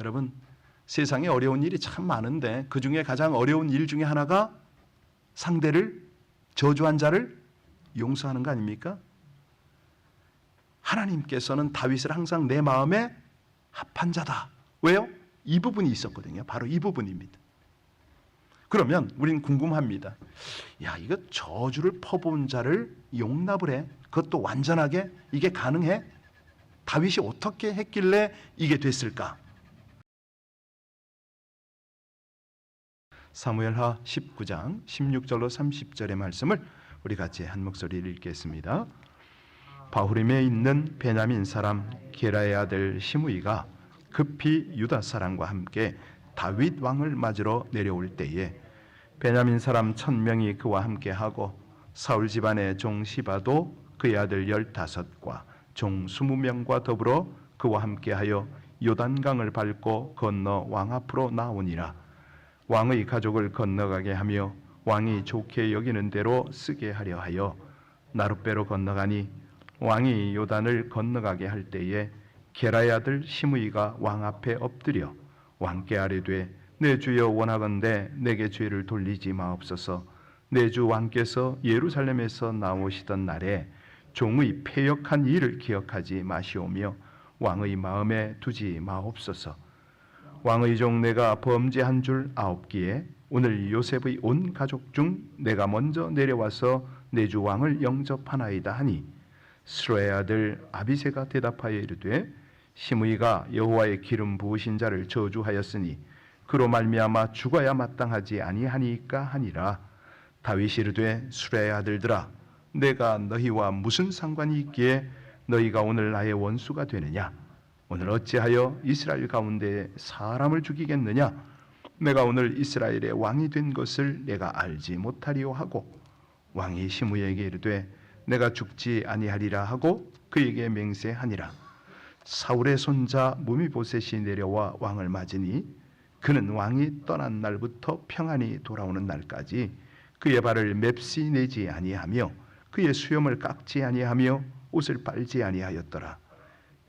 여러분 세상에 어려운 일이 참 많은데 그 중에 가장 어려운 일 중에 하나가 상대를 저주한 자를 용서하는 거 아닙니까? 하나님께서는 다윗을 항상 내 마음에 합한 자다. 왜요? 이 부분이 있었거든요. 바로 이 부분입니다. 그러면 우린 궁금합니다. 야, 이거 저주를 퍼부은 자를 용납을 해. 그것도 완전하게 이게 가능해? 다윗이 어떻게 했길래 이게 됐을까? 사무엘하 19장 16절로 30절의 말씀을 우리 같이 한 목소리를 읽겠습니다. 바후림에 있는 베냐민 사람 게라의 아들 시므이가 급히 유다 사람과 함께 다윗 왕을 맞으러 내려올 때에 베냐민 사람 천 명이 그와 함께 하고 사울 집안의 종 시바도 그의 아들 열다섯과 종 스무 명과 더불어 그와 함께하여 요단강을 밟고 건너 왕 앞으로 나오니라 왕의 가족을 건너가게 하며 왕이 좋게 여기는 대로 쓰게 하려 하여 나룻배로 건너가니 왕이 요단을 건너가게 할 때에 게라의 아들 시므이가 왕 앞에 엎드려 왕께 아뢰되 내 주여 원하건대 내게 죄를 돌리지 마옵소서. 내 주 왕께서 예루살렘에서 나오시던 날에 종의 패역한 일을 기억하지 마시오며 왕의 마음에 두지 마옵소서 왕의 종 내가 범죄한 줄 아옵기에 오늘 요셉의 온 가족 중 내가 먼저 내려와서 내 주 왕을 영접하나이다 하니 스로의 아들 아비세가 대답하여 이르되 시므이가 여호와의 기름 부으신 자를 저주하였으니 그로 말미암아 죽어야 마땅하지 아니하니까 하니라. 다윗이 이르되 수레의 아들들아 내가 너희와 무슨 상관이 있기에 너희가 오늘 나의 원수가 되느냐 오늘 어찌하여 이스라엘 가운데 사람을 죽이겠느냐? 내가 오늘 이스라엘의 왕이 된 것을 내가 알지 못하리오 하고 왕이 시므에게 이르되 내가 죽지 아니하리라 하고 그에게 맹세하니라. 사울의 손자 무미보셋이 내려와 왕을 맞으니 그는 왕이 떠난 날부터 평안히 돌아오는 날까지 그의 발을 맵시 내지 아니하며 그의 수염을 깎지 아니하며 옷을 빨지 아니하였더라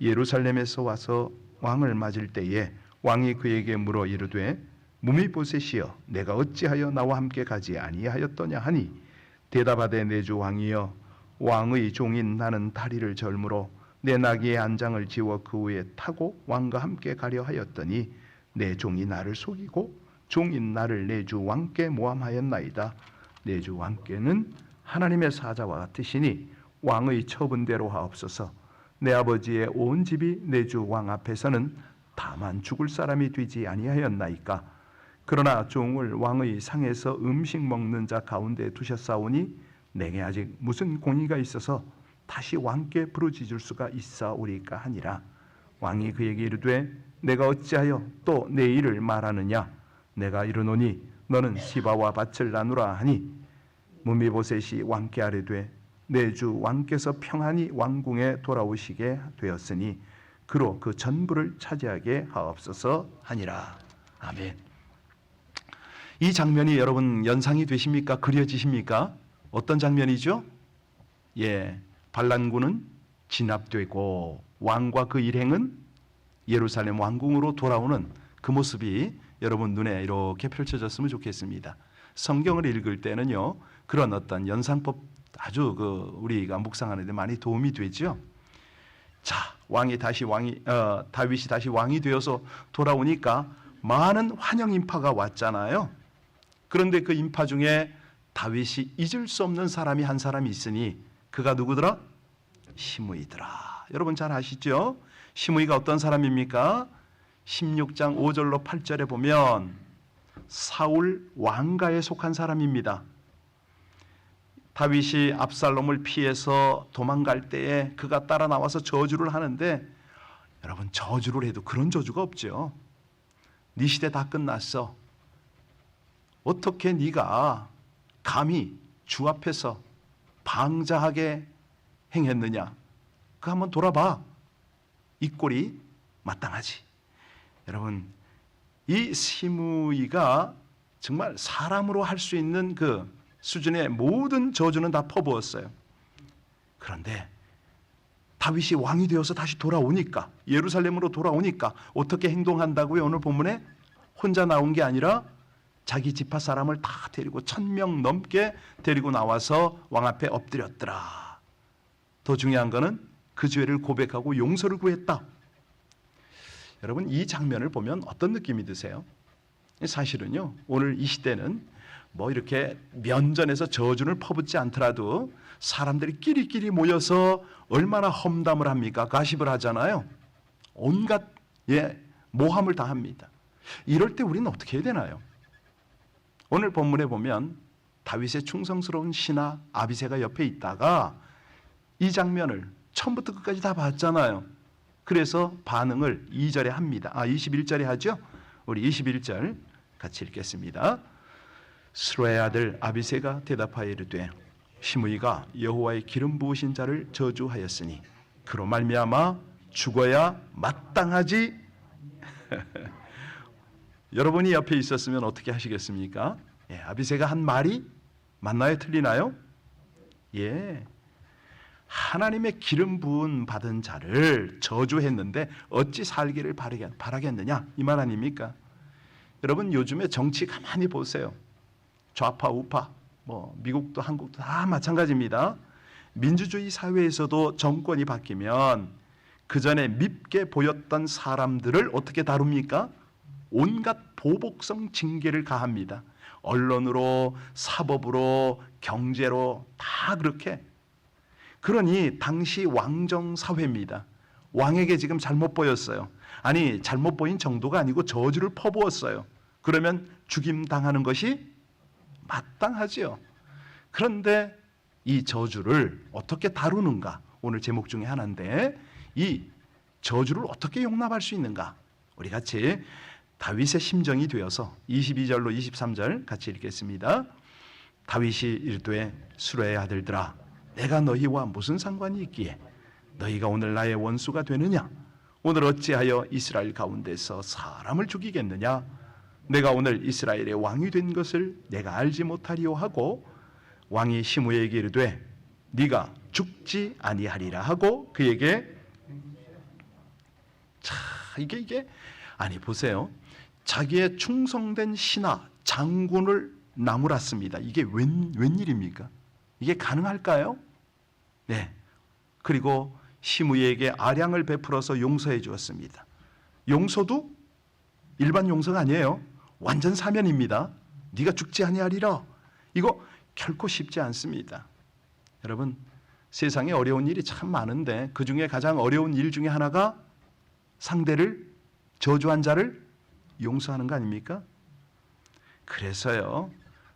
예루살렘에서 와서 왕을 맞을 때에 왕이 그에게 물어 이르되 무미보셋이여 내가 어찌하여 나와 함께 가지 아니하였더냐 하니? 대답하되 내 주 왕이여 왕의 종인 나는 다리를 절므로 내 나귀의 안장을 지워 그 위에 타고 왕과 함께 가려 하였더니 내 종이 나를 속이고 종인 나를 내 주 왕께 모함하였나이다. 내 주 왕께는 하나님의 사자와 같으시니 왕의 처분대로 하옵소서 내 아버지의 온 집이 내 주 왕 앞에서는 다만 죽을 사람이 되지 아니하였나이까? 그러나 종을 왕의 상에서 음식 먹는 자 가운데 두셨사오니 내게 아직 무슨 공의가 있어서 다시 왕께 부르짖을 수가 있사오리까 하니라. 왕이 그에게 이르되 내가 어찌하여 또 내 일을 말하느냐? 내가 이르노니 너는 시바와 밭을 나누라 하니. 무미보셋이 왕께 아뢰되 내주 왕께서 평안히 왕궁에 돌아오시게 되었으니 그로 그 전부를 차지하게 하옵소서 하니라 아멘. 이 장면이 여러분 연상이 되십니까? 그려지십니까? 어떤 장면이죠? 예, 반란군은 진압되고 왕과 그 일행은 예루살렘 왕궁으로 돌아오는 그 모습이 여러분 눈에 이렇게 펼쳐졌으면 좋겠습니다. 성경을 읽을 때는요 그런 어떤 연상법 아주 그 우리가 묵상하는 데 많이 도움이 되죠. 자 왕이 다시 왕이 어, 다윗이 다시 왕이 되어서 돌아오니까 많은 환영 인파가 왔잖아요. 그런데 그 인파 중에 다윗이 잊을 수 없는 사람이 한 사람이 있으니 그가 누구더라? 시므이더라. 여러분 잘 아시죠? 시므이가 어떤 사람입니까? 16장 5절로 8절에 보면 사울 왕가에 속한 사람입니다. 다윗이 압살롬을 피해서 도망갈 때에 그가 따라 나와서 저주를 하는데 여러분 저주를 해도 그런 저주가 없죠. 네 시대 다 끝났어. 어떻게 네가 감히 주 앞에서 방자하게 행했느냐? 그 한번 돌아봐. 이 꼴이 마땅하지. 여러분, 이 시므이가 정말 사람으로 할 수 있는 그 수준의 모든 저주는 다 퍼부었어요. 그런데 다윗이 왕이 되어서 다시 돌아오니까 예루살렘으로 돌아오니까 어떻게 행동한다고요? 오늘 본문에 혼자 나온 게 아니라 자기 지파 사람을 다 데리고 천 명 넘게 데리고 나와서 왕 앞에 엎드렸더라. 더 중요한 거는 그 죄를 고백하고 용서를 구했다. 여러분 이 장면을 보면 어떤 느낌이 드세요? 사실은요 오늘 이 시대는 뭐 이렇게 면전에서 저주를 퍼붓지 않더라도 사람들이 끼리끼리 모여서 얼마나 험담을 합니까? 가십을 하잖아요. 온갖 예 모함을 다 합니다. 이럴 때 우리는 어떻게 해야 되나요? 오늘 본문에 보면 다윗의 충성스러운 신하 아비세가 옆에 있다가 이 장면을 처음부터 끝까지 다 봤잖아요. 그래서 반응을 2절에 합니다. 아 21절에 하죠? 우리 21절 같이 읽겠습니다. 스로의 아들 아비세가 대답하여 이르되 시므이가 여호와의 기름 부으신 자를 저주하였으니 그로 말미암아 죽어야 마땅하지 여러분이 옆에 있었으면 어떻게 하시겠습니까? 예, 아비세가 한 말이 맞나요? 틀리나요? 예. 하나님의 기름 부은 받은 자를 저주했는데 어찌 살기를 바라겠- 바라겠느냐 이 말 아닙니까? 여러분 요즘에 정치 가만히 보세요. 좌파 우파 뭐 미국도 한국도 다 마찬가지입니다. 민주주의 사회에서도 정권이 바뀌면 그 전에 밉게 보였던 사람들을 어떻게 다룹니까? 온갖 보복성 징계를 가합니다. 언론으로 사법으로 경제로 다 그렇게 그러니 당시 왕정 사회입니다. 왕에게 지금 잘못 보였어요. 아니 잘못 보인 정도가 아니고 저주를 퍼부었어요. 그러면 죽임 당하는 것이 마땅하지요. 그런데 이 저주를 어떻게 다루는가 오늘 제목 중에 하나인데 이 저주를 어떻게 용납할 수 있는가 우리 같이 다윗의 심정이 되어서 22절로 23절 같이 읽겠습니다. 다윗이 이르되 수레의 아들들아 내가 너희와 무슨 상관이 있기에 너희가 오늘 나의 원수가 되느냐 오늘 어찌하여 이스라엘 가운데서 사람을 죽이겠느냐 내가 오늘 이스라엘의 왕이 된 것을 내가 알지 못하리요 하고 왕이 시므에게 이르되 네가 죽지 아니하리라 하고 그에게 자 이게 이게 아니 보세요. 자기의 충성된 신하 장군을 나무랐습니다. 이게 웬 웬일입니까? 이게 가능할까요? 네. 그리고 시므에게 아량을 베풀어서 용서해 주었습니다. 용서도 일반 용서가 아니에요 완전 사면입니다 네가 죽지 아니하리라 이거 결코 쉽지 않습니다. 여러분 세상에 어려운 일이 참 많은데 그 중에 가장 어려운 일 중에 하나가 상대를 저주한 자를 용서하는 거 아닙니까? 그래서요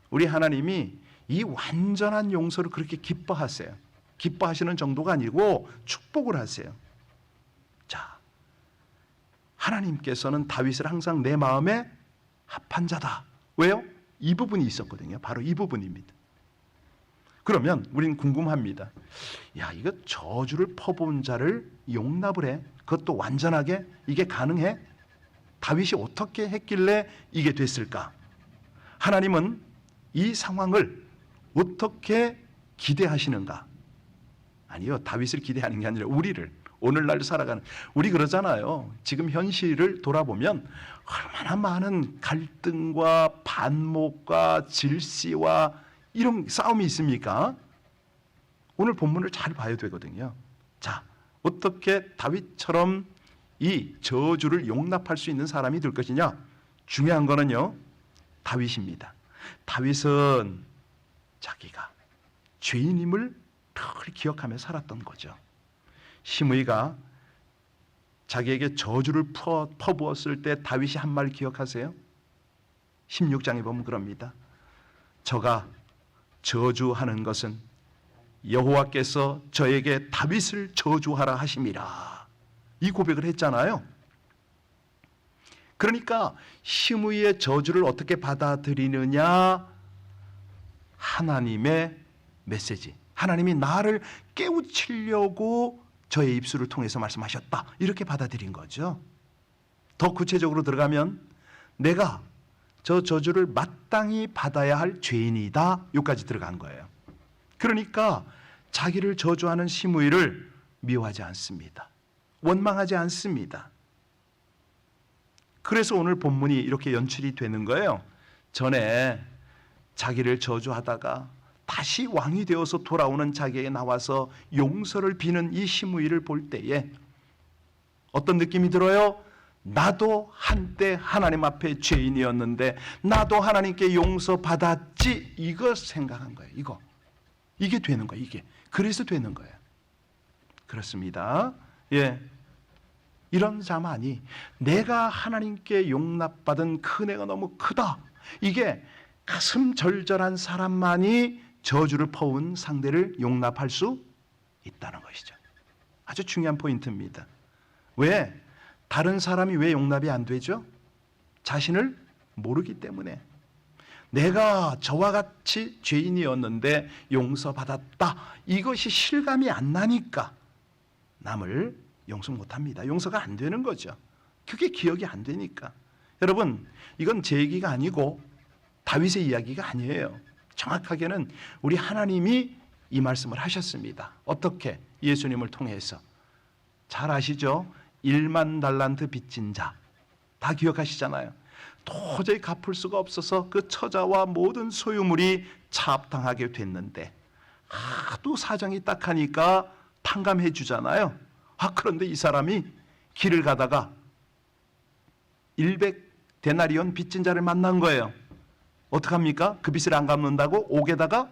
우리 하나님이 이 완전한 용서를 그렇게 기뻐하세요. 기뻐하시는 정도가 아니고 축복을 하세요. 자 하나님께서는 다윗을 항상 내 마음에 합한 자다. 왜요? 이 부분이 있었거든요. 바로 이 부분입니다. 그러면 우리는 궁금합니다. 야, 이거 저주를 퍼부은 자를 용납을 해. 그것도 완전하게 이게 가능해? 다윗이 어떻게 했길래 이게 됐을까? 하나님은 이 상황을 어떻게 기대하시는가? 아니요, 다윗을 기대하는 게 아니라 우리를 오늘날 살아가는 우리 그러잖아요. 지금 현실을 돌아보면 얼마나 많은 갈등과 반목과 질시와 이런 싸움이 있습니까? 오늘 본문을 잘 봐야 되거든요. 자, 어떻게 다윗처럼 이 저주를 용납할 수 있는 사람이 될 것이냐? 중요한 거는요. 다윗입니다. 다윗은 자기가 죄인임을 늘 기억하며 살았던 거죠. 시므이가 자기에게 저주를 퍼, 퍼부었을 때 다윗이 한 말 기억하세요? 16장에 보면 그럽니다. 저가 저주하는 것은 여호와께서 저에게 다윗을 저주하라 하심이라. 이 고백을 했잖아요. 그러니까 시므이의 저주를 어떻게 받아들이느냐? 하나님의 메시지. 하나님이 나를 깨우치려고 저의 입술을 통해서 말씀하셨다. 이렇게 받아들인 거죠. 더 구체적으로 들어가면 내가 저 저주를 마땅히 받아야 할 죄인이다. 여기까지 들어간 거예요. 그러니까 자기를 저주하는 시므이를 미워하지 않습니다. 원망하지 않습니다. 그래서 오늘 본문이 이렇게 연출이 되는 거예요. 전에 자기를 저주하다가 다시 왕이 되어서 돌아오는 자기에게 나와서 용서를 비는 이 시므이를 볼 때에 어떤 느낌이 들어요? 나도 한때 하나님 앞에 죄인이었는데 나도 하나님께 용서 받았지 이거 생각한 거예요. 이거 이게 되는 거예요. 이게 그래서 되는 거예요. 그렇습니다. 예. 이런 자만이 내가 하나님께 용납받은 큰 애가 너무 크다. 이게 가슴 절절한 사람만이 저주를 퍼온 상대를 용납할 수 있다는 것이죠. 아주 중요한 포인트입니다. 왜? 다른 사람이 왜 용납이 안 되죠? 자신을 모르기 때문에. 내가 저와 같이 죄인이었는데 용서받았다. 이것이 실감이 안 나니까 남을 용서 못 합니다. 용서가 안 되는 거죠. 그게 기억이 안 되니까. 여러분, 이건 제 얘기가 아니고 다윗의 이야기가 아니에요. 정확하게는 우리 하나님이 이 말씀을 하셨습니다. 어떻게? 예수님을 통해서. 잘 아시죠? 1만 달란트 빚진 자. 다 기억하시잖아요. 도저히 갚을 수가 없어서 그 처자와 모든 소유물이 차압당하게 됐는데 하도 사정이 딱하니까 탕감해 주잖아요. 아 그런데 이 사람이 길을 가다가 100 데나리온 빚진 자를 만난 거예요. 어떡합니까? 그 빚을 안 갚는다고 옥에다가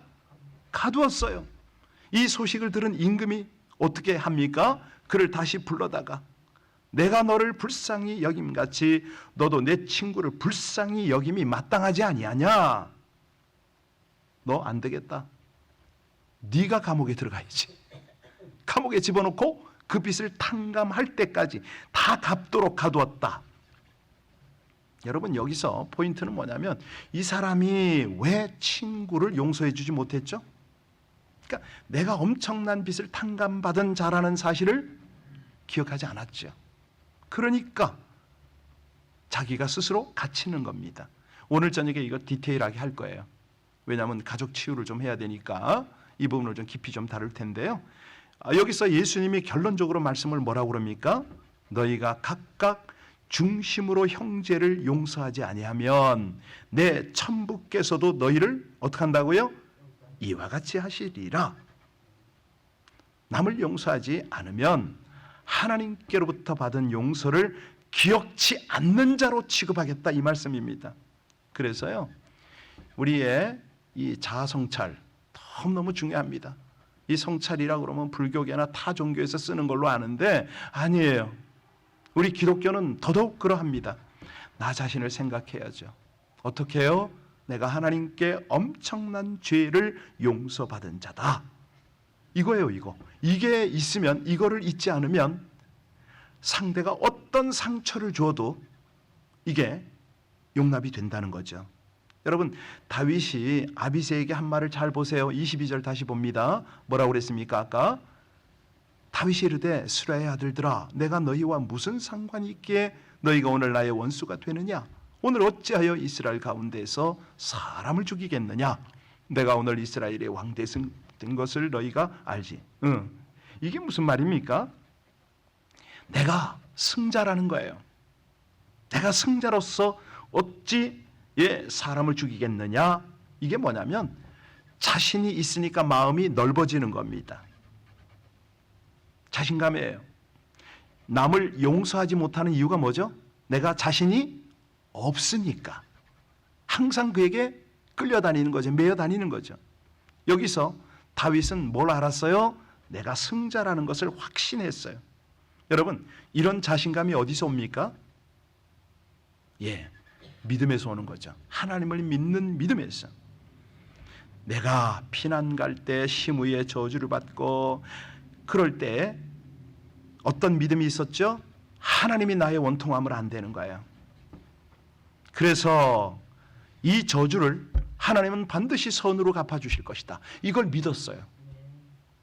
가두었어요. 이 소식을 들은 임금이 어떻게 합니까? 그를 다시 불러다가 내가 너를 불쌍히 여김같이 너도 내 친구를 불쌍히 여김이 마땅하지 아니하냐? 너 안 되겠다. 네가 감옥에 들어가야지. 감옥에 집어넣고 그 빚을 탕감할 때까지 다 갚도록 가두었다. 여러분 여기서 포인트는 뭐냐면 이 사람이 왜 친구를 용서해 주지 못했죠? 그러니까 내가 엄청난 빚을 탕감받은 자라는 사실을 기억하지 않았죠. 그러니까 자기가 스스로 갇히는 겁니다. 오늘 저녁에 이거 디테일하게 할 거예요. 왜냐하면 가족 치유를 좀 해야 되니까 이 부분을 좀 깊이 좀 다룰 텐데요. 아, 여기서 예수님이 결론적으로 말씀을 뭐라고 그럽니까? 너희가 각각 중심으로 형제를 용서하지 아니하면 내 천부께서도 너희를 어떻게 한다고요? 이와 같이 하시리라. 남을 용서하지 않으면 하나님께로부터 받은 용서를 기억치 않는 자로 취급하겠다 이 말씀입니다. 그래서요. 우리의 이 자아 성찰 너무너무 중요합니다. 이 성찰이라 그러면 불교계나 타 종교에서 쓰는 걸로 아는데 아니에요. 우리 기독교는 더더욱 그러합니다. 나 자신을 생각해야죠. 어떻게 해요? 내가 하나님께 엄청난 죄를 용서받은 자다. 이거예요, 이거. 이게 있으면 이거를 잊지 않으면 상대가 어떤 상처를 줘도 이게 용납이 된다는 거죠. 여러분 다윗이 아비새에게 한 말을 잘 보세요. 22절 다시 봅니다. 뭐라고 그랬습니까? 아까 다윗이 이르되 수라의 아들들아 내가 너희와 무슨 상관이 있기에 너희가 오늘 나의 원수가 되느냐? 오늘 어찌하여 이스라엘 가운데서 사람을 죽이겠느냐? 내가 오늘 이스라엘의 왕 대승 된 것을 너희가 알지. 응. 이게 무슨 말입니까? 내가 승자라는 거예요. 내가 승자로서 어찌 예, 사람을 죽이겠느냐? 이게 뭐냐면 자신이 있으니까 마음이 넓어지는 겁니다. 자신감이에요. 남을 용서하지 못하는 이유가 뭐죠? 내가 자신이 없으니까. 항상 그에게 끌려다니는 거죠. 매여 다니는 거죠. 여기서 다윗은 뭘 알았어요? 내가 승자라는 것을 확신했어요. 여러분, 이런 자신감이 어디서 옵니까? 예, 믿음에서 오는 거죠. 하나님을 믿는 믿음에서. 내가 피난 갈 때 심의의 저주를 받고 그럴 때 어떤 믿음이 있었죠? 하나님이 나의 원통함을 안 되는 거예요. 그래서 이 저주를 하나님은 반드시 선으로 갚아주실 것이다. 이걸 믿었어요.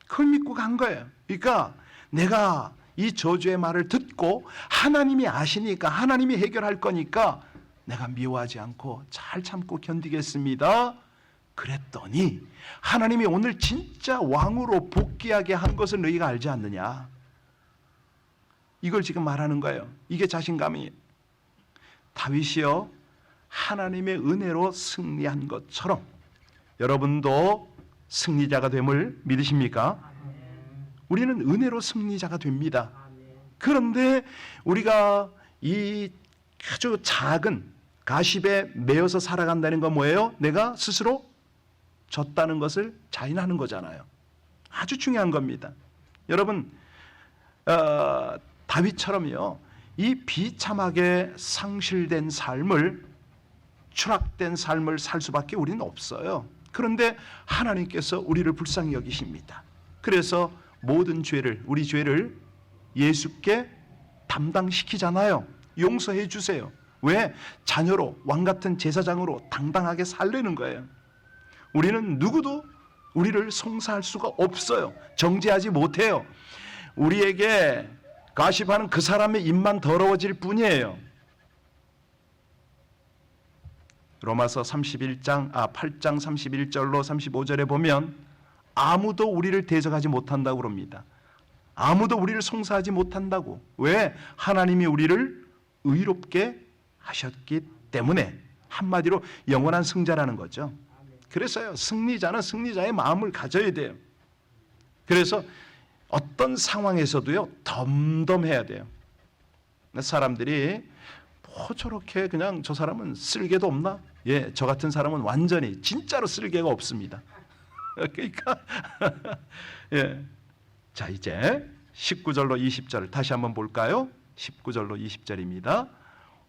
그걸 믿고 간 거예요. 그러니까 내가 이 저주의 말을 듣고 하나님이 아시니까 하나님이 해결할 거니까 내가 미워하지 않고 잘 참고 견디겠습니다. 그랬더니 하나님이 오늘 진짜 왕으로 복귀하게 한 것을 너희가 알지 않느냐? 이걸 지금 말하는 거예요. 이게 자신감이에요. 다윗이요 하나님의 은혜로 승리한 것처럼 여러분도 승리자가 됨을 믿으십니까? 우리는 은혜로 승리자가 됩니다. 그런데 우리가 이 아주 작은 가십에 매여서 살아간다는 건 뭐예요? 내가 스스로 졌다는 것을 자인하는 거잖아요. 아주 중요한 겁니다. 여러분 어, 다윗처럼요 이 비참하게 상실된 삶을 추락된 삶을 살 수밖에 우리는 없어요. 그런데 하나님께서 우리를 불쌍히 여기십니다. 그래서 모든 죄를 우리 죄를 예수께 담당시키잖아요. 용서해 주세요. 왜? 자녀로 왕 같은 제사장으로 당당하게 살려는 거예요. 우리는 누구도 우리를 송사할 수가 없어요. 정죄하지 못해요. 우리에게 가십하는 그 사람의 입만 더러워질 뿐이에요. 로마서 31장 아 8장 31절로 35절에 보면 아무도 우리를 대적하지 못한다고 그럽니다. 아무도 우리를 송사하지 못한다고. 왜? 하나님이 우리를 의롭게 하셨기 때문에 한마디로 영원한 승자라는 거죠. 그래서요. 승리자는 승리자의 마음을 가져야 돼요. 그래서 어떤 상황에서도요. 덤덤해야 돼요. 사람들이 뭐 저렇게 그냥 저 사람은 쓸개도 없나? 예, 저 같은 사람은 완전히 진짜로 쓸개가 없습니다. 그러니까 예. 자, 이제 19절로 20절 다시 한번 볼까요? 19절로 20절입니다.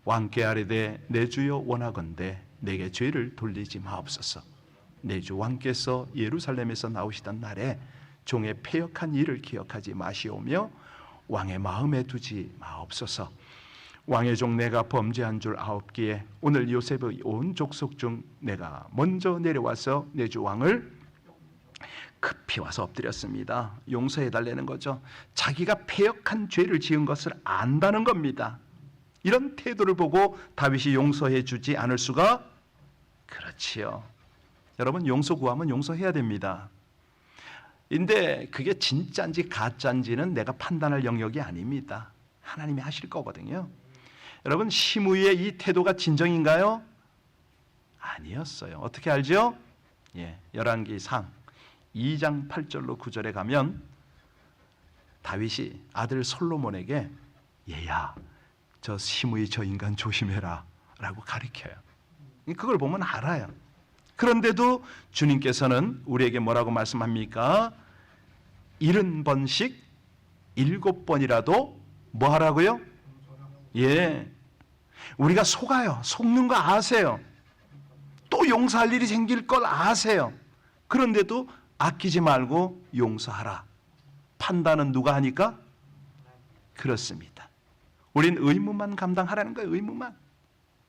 왕께 아뢰되 내 주여 원하건대 내게 죄를 돌리지 마옵소서. 내주 왕께서 예루살렘에서 나오시던 날에 종의 패역한 일을 기억하지 마시오며 왕의 마음에 두지 마옵소서. 왕의 종 내가 범죄한 줄 아옵기에 오늘 요셉의 온 족속 중 내가 먼저 내려와서 내 주 왕을 급히 와서 엎드렸습니다. 용서해 달라는 거죠. 자기가 패역한 죄를 지은 것을 안다는 겁니다. 이런 태도를 보고 다윗이 용서해 주지 않을 수가 그렇지요. 여러분 용서 구하면 용서해야 됩니다. 근데 그게 진짜인지 가짜인지는 내가 판단할 영역이 아닙니다. 하나님이 하실 거거든요. 여러분 시므이의 이 태도가 진정인가요? 아니었어요. 어떻게 알죠? 예, 열왕기상 2장 8절로 9절에 가면 다윗이 아들 솔로몬에게 얘야 저 시므이 저 인간 조심해라라고 가르쳐요. 그걸 보면 알아요. 그런데도 주님께서는 우리에게 뭐라고 말씀합니까? 일흔 번씩 일곱 번이라도 뭐 하라고요? 예. 우리가 속아요. 속는 거 아세요. 또 용서할 일이 생길 걸 아세요. 그런데도 아끼지 말고 용서하라. 판단은 누가 하니까? 그렇습니다. 우린 의무만 감당하라는 거예요. 의무만.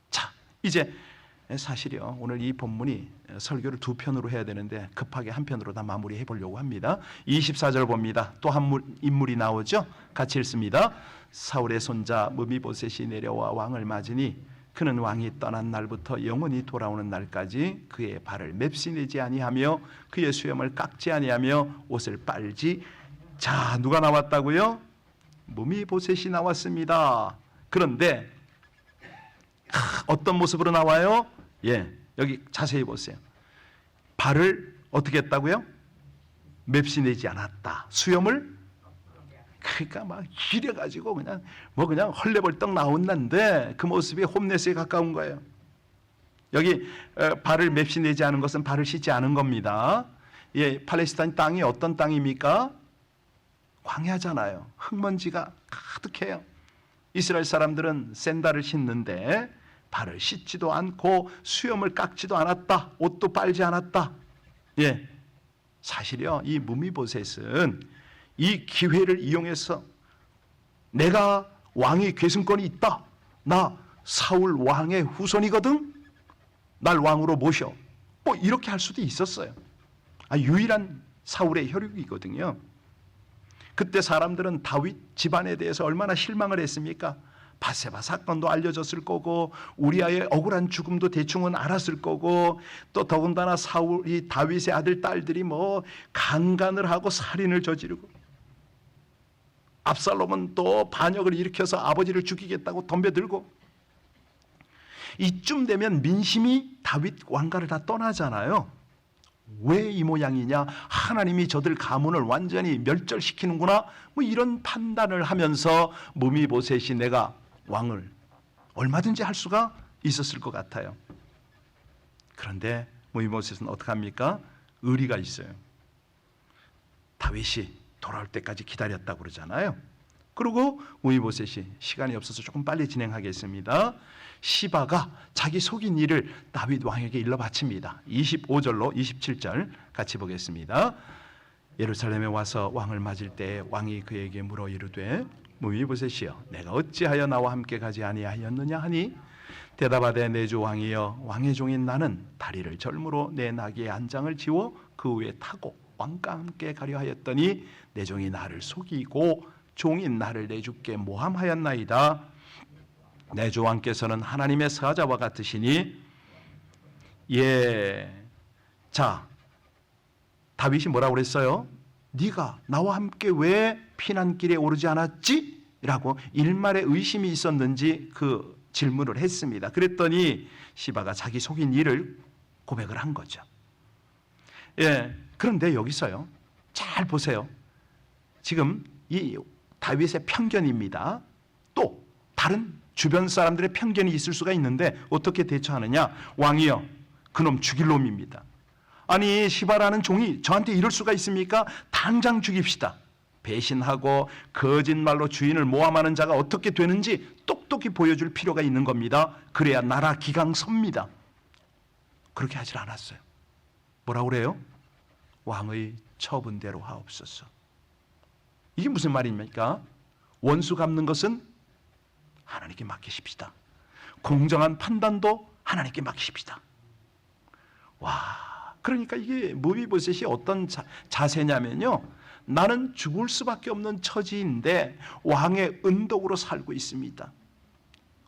자, 이제 사실이요. 오늘 이 본문이 설교를 두 편으로 해야 되는데 급하게 한 편으로 다 마무리해 보려고 합니다. 24절 봅니다. 또 한 인물이 나오죠. 같이 읽습니다. 사울의 손자 무비보셋이 내려와 왕을 맞으니 그는 왕이 떠난 날부터 영원히 돌아오는 날까지 그의 발을 맵시내지 아니하며 그의 수염을 깎지 아니하며 옷을 빨지 자 누가 나왔다고요? 무미보셋이 나왔습니다. 그런데 어떤 모습으로 나와요? 예, 여기 자세히 보세요. 발을 어떻게 했다고요? 맵시내지 않았다. 수염을 그러니까 막 기려 가지고 그냥 뭐 그냥 헐레벌떡 나온다는데 그 모습이 홈레스에 가까운 거예요. 여기 어, 발을 맵시내지 않은 것은 발을 씻지 않은 겁니다. 예, 팔레스타인 땅이 어떤 땅입니까? 광야잖아요. 흙먼지가 가득해요. 이스라엘 사람들은 샌달을 신는데 발을 씻지도 않고 수염을 깎지도 않았다. 옷도 빨지 않았다. 예. 사실이요. 이 무미보셋은 이 기회를 이용해서 내가 왕의 계승권이 있다. 나 사울 왕의 후손이거든. 날 왕으로 모셔. 뭐 이렇게 할 수도 있었어요. 아, 유일한 사울의 혈육이거든요. 그때 사람들은 다윗 집안에 대해서 얼마나 실망을 했습니까? 바세바 사건도 알려졌을 거고 우리아의 억울한 죽음도 대충은 알았을 거고 또 더군다나 사울이 다윗의 아들 딸들이 뭐 강간을 하고 살인을 저지르고 압살롬은 또 반역을 일으켜서 아버지를 죽이겠다고 덤벼들고 이쯤 되면 민심이 다윗 왕가를 다 떠나잖아요. 왜 이 모양이냐? 하나님이 저들 가문을 완전히 멸절시키는구나. 뭐 이런 판단을 하면서 무미보셋이 내가 왕을 얼마든지 할 수가 있었을 것 같아요. 그런데 무미보셋은 어떻게 합니까? 의리가 있어요. 다윗이 돌아올 때까지 기다렸다고 그러잖아요. 그리고 무미보셋이 시간이 없어서 조금 빨리 진행하겠습니다. 시바가 자기 속인 일을 다윗 왕에게 일러 바칩니다. 25절로 27절 같이 보겠습니다. 예루살렘에 와서 왕을 맞을 때 왕이 그에게 물어 이르되 무미보셋이여 내가 어찌하여 나와 함께 가지 아니하였느냐 하니 대답하되 내 주 왕이여 왕의 종인 나는 다리를 절무로 내 나귀의 안장을 지워 그 위에 타고 왕과 함께 가려 하였더니 내 종이 나를 속이고 종인 나를 내 주께 모함하였나이다 내 주 왕께서는 하나님의 사자와 같으시니 예. 자, 다윗이 뭐라고 그랬어요? 네가 나와 함께 왜 피난길에 오르지 않았지? 라고 일말의 의심이 있었는지 그 질문을 했습니다. 그랬더니 시바가 자기 속인 일을 고백을 한 거죠. 예. 그런데 여기서요. 잘 보세요. 지금 이 다윗의 편견입니다. 또 다른 주변 사람들의 편견이 있을 수가 있는데 어떻게 대처하느냐? 왕이여, 그놈 죽일 놈입니다. 아니 시바라는 종이 저한테 이럴 수가 있습니까? 당장 죽입시다. 배신하고 거짓말로 주인을 모함하는 자가 어떻게 되는지 똑똑히 보여줄 필요가 있는 겁니다. 그래야 나라 기강 섭니다. 그렇게 하질 않았어요. 뭐라 그래요? 왕의 처분대로 하옵소서. 이게 무슨 말입니까? 원수 갚는 것은 하나님께 맡기십시다. 공정한 판단도 하나님께 맡기십시다. 와, 그러니까 이게 무비보셋이 어떤 자, 자세냐면요. 나는 죽을 수밖에 없는 처지인데 왕의 은덕으로 살고 있습니다.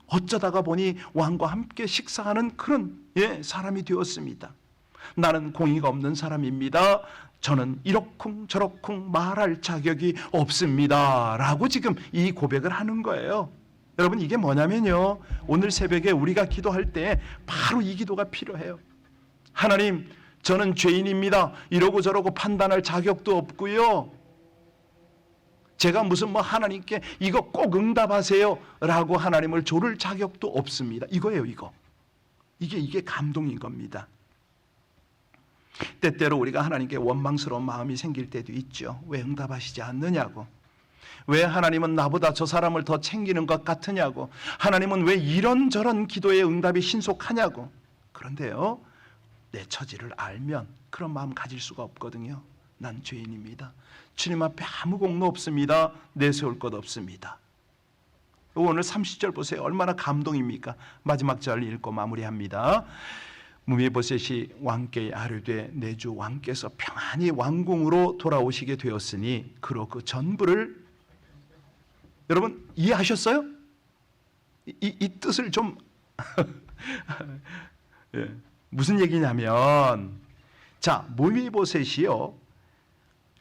어쩌다가 보니 왕과 함께 식사하는 그런 예, 사람이 되었습니다. 나는 공의가 없는 사람입니다. 저는 이러쿵 저러쿵 말할 자격이 없습니다. 라고 지금 이 고백을 하는 거예요. 여러분 이게 뭐냐면요. 오늘 새벽에 우리가 기도할 때 바로 이 기도가 필요해요. 하나님, 저는 죄인입니다. 이러고 저러고 판단할 자격도 없고요. 제가 무슨 뭐 하나님께 이거 꼭 응답하세요 라고 하나님을 조를 자격도 없습니다. 이거예요, 이거. 이게 이게 감동인 겁니다. 때때로 우리가 하나님께 원망스러운 마음이 생길 때도 있죠. 왜 응답하시지 않느냐고. 왜 하나님은 나보다 저 사람을 더 챙기는 것 같으냐고. 하나님은 왜 이런저런 기도의 응답이 신속하냐고. 그런데요, 내 처지를 알면 그런 마음 가질 수가 없거든요. 난 죄인입니다. 주님 앞에 아무 공로 없습니다. 내세울 것 없습니다. 오늘 30절 보세요. 얼마나 감동입니까? 마지막 절 읽고 마무리합니다. 무미보셋이 왕께 아뢰되 내 주 왕께서 평안히 왕궁으로 돌아오시게 되었으니 그로 그 전부를 여러분 이해하셨어요? 이, 이, 이 뜻을 좀 예, 무슨 얘기냐면 자 무미보셋이요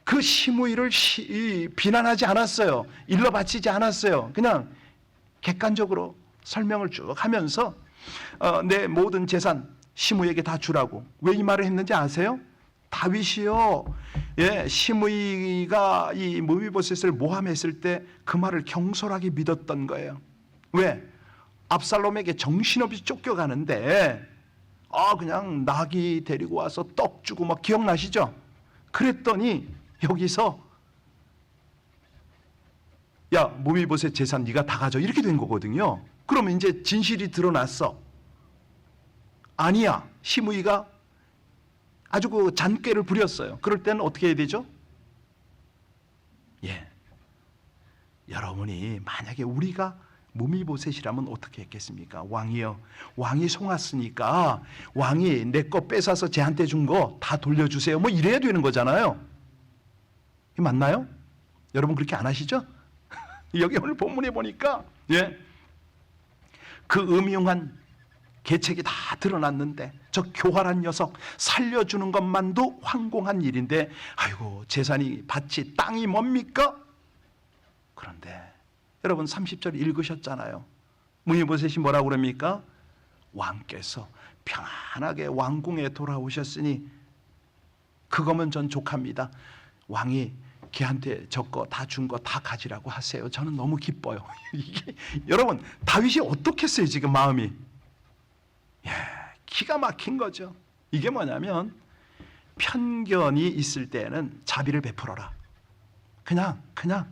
그 시무이를 시, 이, 비난하지 않았어요 일러 바치지 않았어요 그냥 객관적으로 설명을 쭉 하면서 어, 내 모든 재산 시무에게 다 주라고 왜 이 말을 했는지 아세요? 다윗이요, 예, 시므이가 이 무비보셋을 모함했을 때 그 말을 경솔하게 믿었던 거예요. 왜? 압살롬에게 정신없이 쫓겨가는데, 아 그냥 나귀 데리고 와서 떡 주고 막 기억나시죠? 그랬더니 여기서 야 무비보셋 재산 네가 다 가져 이렇게 된 거거든요. 그러면 이제 진실이 드러났어. 아니야, 시므이가 아주 그 잔꾀를 부렸어요. 그럴 때는 어떻게 해야 되죠? 예. 여러분이 만약에 우리가 무미보셋이라면 어떻게 했겠습니까? 왕이요. 왕이 속았으니까 왕이 내 거 뺏어서 쟤한테 준 거 다 돌려주세요. 뭐 이래야 되는 거잖아요. 이게 맞나요? 여러분 그렇게 안 하시죠? 여기 오늘 본문에 보니까 예. 그 음흉한 계책이 다 드러났는데 저 교활한 녀석 살려주는 것만도 황공한 일인데 아이고 재산이 밭이 땅이 뭡니까? 그런데 여러분 30절 읽으셨잖아요. 무이보셋이 뭐라고 그럽니까? 왕께서 평안하게 왕궁에 돌아오셨으니 그거면 전 족합니다. 왕이 걔한테 저거 다 준 거 다 가지라고 하세요. 저는 너무 기뻐요. 이게 여러분 다윗이 어떻겠어요 지금 마음이? 예, 기가 막힌 거죠. 이게 뭐냐면 편견이 있을 때는 자비를 베풀어라. 그냥 그냥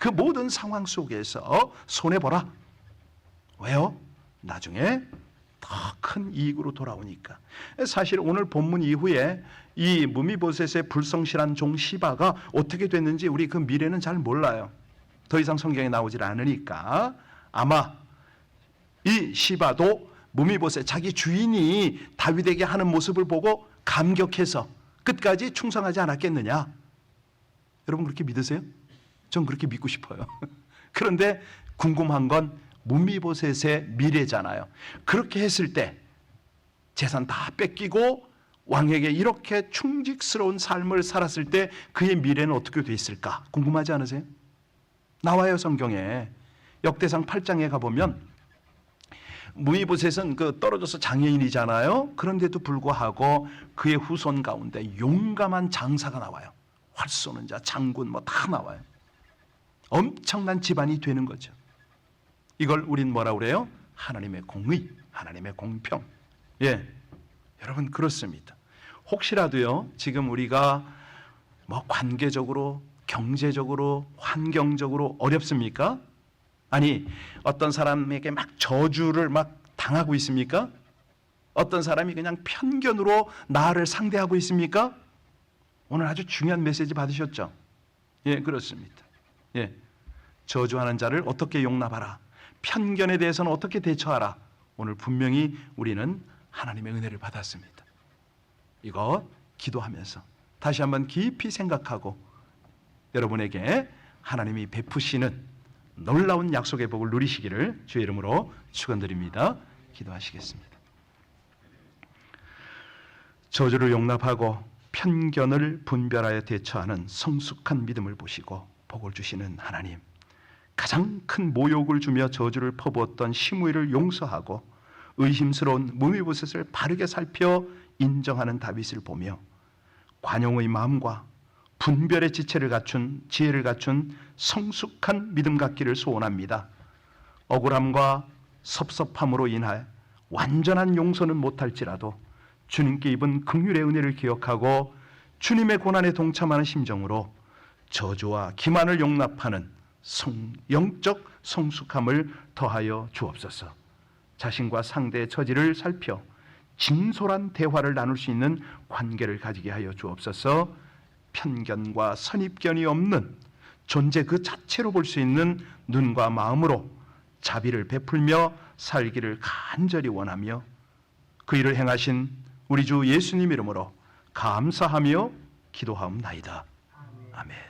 그 모든 상황 속에서 손해 보라. 왜요? 나중에 더 큰 이익으로 돌아오니까. 사실 오늘 본문 이후에 이 무미보셋의 불성실한 종 시바가 어떻게 됐는지 우리 그 미래는 잘 몰라요. 더 이상 성경에 나오질 않으니까 아마 이 시바도 무미보셋 자기 주인이 다윗에게 하는 모습을 보고 감격해서 끝까지 충성하지 않았겠느냐? 여러분 그렇게 믿으세요? 전 그렇게 믿고 싶어요. 그런데 궁금한 건 무미보셋의 미래잖아요. 그렇게 했을 때 재산 다 뺏기고 왕에게 이렇게 충직스러운 삶을 살았을 때 그의 미래는 어떻게 돼 있을까? 궁금하지 않으세요? 나와요 성경에 역대상 8장에 가보면 무이보셋은 그 떨어져서 장애인이잖아요. 그런데도 불구하고 그의 후손 가운데 용감한 장사가 나와요. 활 쏘는 자, 장군 뭐 다 나와요. 엄청난 집안이 되는 거죠. 이걸 우린 뭐라 그래요? 하나님의 공의, 하나님의 공평. 예. 여러분 그렇습니다. 혹시라도요. 지금 우리가 뭐 관계적으로, 경제적으로, 환경적으로 어렵습니까? 아니, 어떤 사람에게 막 저주를 막 당하고 있습니까? 어떤 사람이 그냥 편견으로 나를 상대하고 있습니까? 오늘 아주 중요한 메시지 받으셨죠? 예, 그렇습니다. 예. 저주하는 자를 어떻게 용납하라. 편견에 대해서는 어떻게 대처하라. 오늘 분명히 우리는 하나님의 은혜를 받았습니다. 이거 기도하면서 다시 한번 깊이 생각하고 여러분에게 하나님이 베푸시는 놀라운 약속의 복을 누리시기를 주의 이름으로 축원드립니다. 기도하시겠습니다. 저주를 용납하고 편견을 분별하여 대처하는 성숙한 믿음을 보시고 복을 주시는 하나님. 가장 큰 모욕을 주며 저주를 퍼부었던 시므이를 용서하고 의심스러운 무미보셋을 바르게 살펴 인정하는 다윗을 보며 관용의 마음과 분별의 지체를 갖춘 지혜를 갖춘 성숙한 믿음 갖기를 소원합니다. 억울함과 섭섭함으로 인해 완전한 용서는 못할지라도 주님께 입은 긍휼의 은혜를 기억하고 주님의 고난에 동참하는 심정으로 저주와 기만을 용납하는 성, 영적 성숙함을 더하여 주옵소서. 자신과 상대의 처지를 살펴 진솔한 대화를 나눌 수 있는 관계를 가지게 하여 주옵소서. 편견과 선입견이 없는 존재 그 자체로 볼 수 있는 눈과 마음으로 자비를 베풀며 살기를 간절히 원하며 그 일을 행하신 우리 주 예수님 이름으로 감사하며 기도하옵나이다. 아멘.